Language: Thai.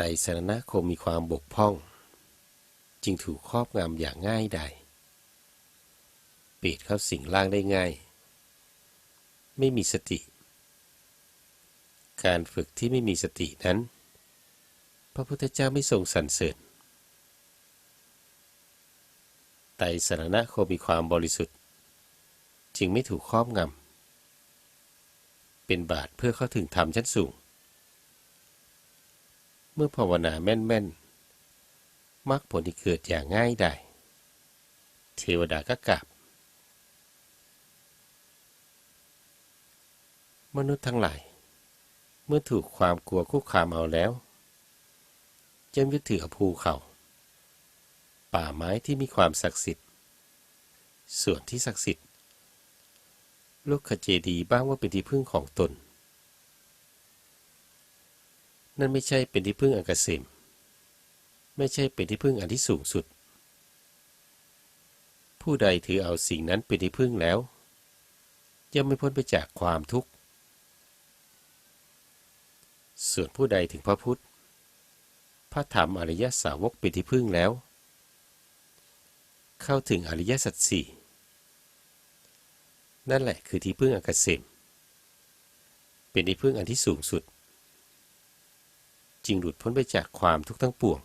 ไตรสรณคมมีความบกพร่อง จึงถูกครอบงำอย่างง่ายดายปีดเข้าสิ่งล่างได้ง่าย ไม่มีสติ การฝึกที่ไม่มีสตินั้น พระพุทธเจ้าไม่ทรงสรรเสริญไตสรณคมมีความบริสุทธิ์ จึงไม่ถูกครอบงำ เป็นบาทเพื่อเข้าถึงธรรมชั้นสูง มื่อภาวนาแม่นๆมรรคผลที่เกิดอย่างง่ายได้ เทวดาก็กราบมนุษย์ทั้งหลาย เมื่อถูกความกลัวคุกคามเอาแล้วย่อมยึดถือภูเขา ป่าไม้ที่มีความศักดิ์สิทธิ์ ส่วนที่ศักดิ์สิทธิ์ลูกขเจดีบ้างว่าเป็นที่พึ่งของตน นั่นไม่ใช่เป็นที่พึ่งอันเกษมไม่ใช่เป็นที่พึ่งอันที่สูงสุด ผู้ใดถือเอาสิ่งนั้นเป็นที่พึ่งแล้วย่อมไม่พ้นไปจากความทุกข์ ส่วนผู้ใดถึงพระพุทธ พระธรรมอริยสาวกเป็นที่พึ่งแล้ว เข้าถึงอริยสัจสี่นั่นแหละคือที่พึ่งอันเกษมเป็นที่พึ่งอันที่สูงสุด จึงหลุดพ้นไปจากความทุกข์ทั้งปวง